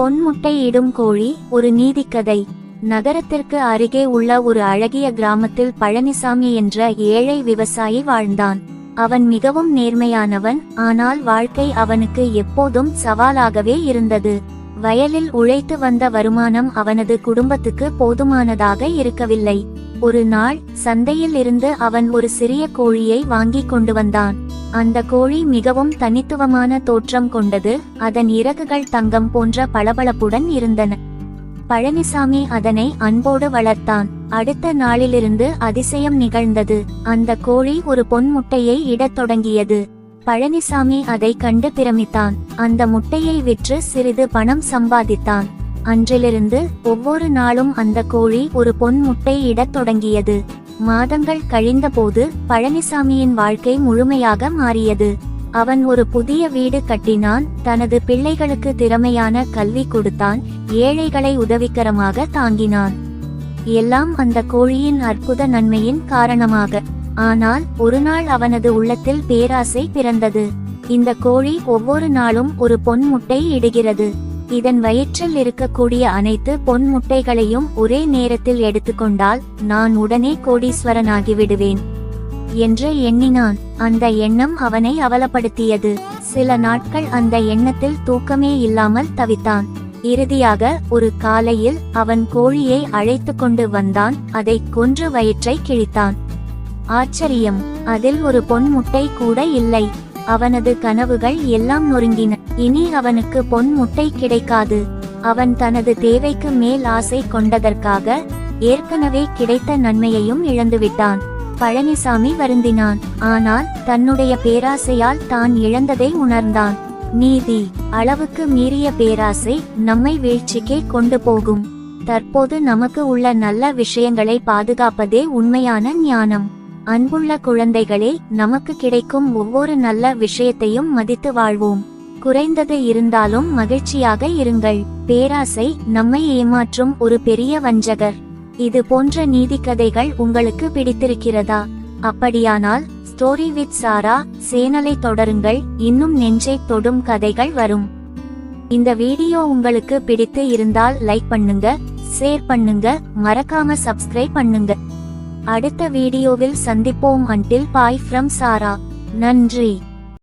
பொன் முட்டையிடும் கோழி ஒரு நீதிக்கதை. நகரத்திற்கு அருகே உள்ள ஒரு அழகிய கிராமத்தில் பழனிசாமி என்ற ஏழை விவசாயி வாழ்ந்தான். அவன் மிகவும் நேர்மையானவன் ஆனால் வாழ்க்கை அவனுக்கு எப்போதும் சவாலாகவே இருந்தது. வயலில் உழைத்து வந்த வருமானம் அவனது குடும்பத்துக்கு போதுமானதாக இருக்கவில்லை. ஒரு நாள் சந்தையில் இருந்து அவன் ஒரு சிறிய கோழியை வாங்கி கொண்டு வந்தான். அந்த கோழி மிகவும் தனித்துவமான தோற்றம் கொண்டது. அதன் இறகுகள் தங்கம் போன்ற பளபளப்புடன் இருந்தன. பழனிசாமி அதனை அன்போடு வளர்த்தான். அடுத்த நாளிலிருந்து அதிசயம் நிகழ்ந்தது. அந்த கோழி ஒரு பொன் முட்டையை இடத் தொடங்கியது. பழனிசாமி அதை கண்டு பிரமித்தான். அந்த முட்டையை விற்று சிறிது பணம் சம்பாதித்தான். அன்றிலிருந்து ஒவ்வொரு நாளும் அந்த கோழி ஒரு பொன் முட்டை இடத் தொடங்கியது. மாதங்கள் கழிந்தபோது பழனிசாமியின் வாழ்க்கை முழுமையாக மாறியது. அவன் ஒரு புதிய வீடு கட்டினான் தனது பிள்ளைகளுக்கு திறமையான கல்வி கொடுத்தான் ஏழைகளை உதவிகரமாக தாங்கினான். எல்லாம் அந்த கோழியின் அற்புத நன்மையின் காரணமாக. ஆனால் ஒரு நாள் அவனது உள்ளத்தில் பேராசை பிறந்தது. இந்த கோழி ஒவ்வொரு நாளும் ஒரு பொன் முட்டை இடுகிறது. இதன் வயிற்றில் இருக்கக்கூடிய அனைத்து பொன் முட்டைகளையும் ஒரே நேரத்தில் எடுத்துக்கொண்டால் நான் உடனே கோடீஸ்வரனாகிவிடுவேன் என்று எண்ணினான். அந்த எண்ணம் அவனை அவலப்படுத்தியது. சில நாட்கள் அந்த எண்ணத்தில் தூக்கமே இல்லாமல் தவித்தான். இறுதியாக ஒரு காலையில் அவன் கோழியை அழைத்து கொண்டு வந்தான். அதை கொன்று வயிற்றை கிழித்தான். ஆச்சரியம். அதில் ஒரு பொன் முட்டை கூட இல்லை. அவனது கனவுகள் எல்லாம் நொறுங்கின. இனி அவனுக்கு பொன் முட்டை கிடைக்காது. அவன் தனது தேவைக்கு மேல் ஆசை கொண்டதற்காக ஏற்கனவே கிடைத்த நன்மையையும் இழந்துவிட்டான். பழனிசாமி வருந்தினான். ஆனால் தன்னுடைய பேராசையால் தான் இழந்ததை உணர்ந்தான். நீதி அளவுக்கு மீறிய பேராசை நம்மை வீழ்ச்சிக்கே கொண்டு போகும். தற்போது நமக்கு உள்ள நல்ல விஷயங்களை பாதுகாப்பதே உண்மையான ஞானம். அன்புள்ள குழந்தைகளே நமக்கு கிடைக்கும் ஒவ்வொரு நல்ல விஷயத்தையும் மதித்து வாழ்வோம். குறைந்தது இருந்தாலும் மகிழ்ச்சியாக இருங்கள். பேராசை நம்மை ஏமாற்றும் ஒரு பெரிய வஞ்சகர். இது போன்ற நீதிக்கதைகள் உங்களுக்கு பிடித்திருக்கிறதா? அப்படியானால் ஸ்டோரி வித் சாரா சேனலை தொடருங்கள். இன்னும் நெஞ்சை தொடும் கதைகள் வரும். இந்த வீடியோ உங்களுக்கு பிடித்து இருந்தால் லைக் பண்ணுங்க ஷேர் பண்ணுங்க மறக்காம சப்ஸ்கிரைப் பண்ணுங்க. அடுத்த வீடியோவில் சந்திப்போம். அன்டில் பாய் ஃப்ரம் சாரா நன்றி.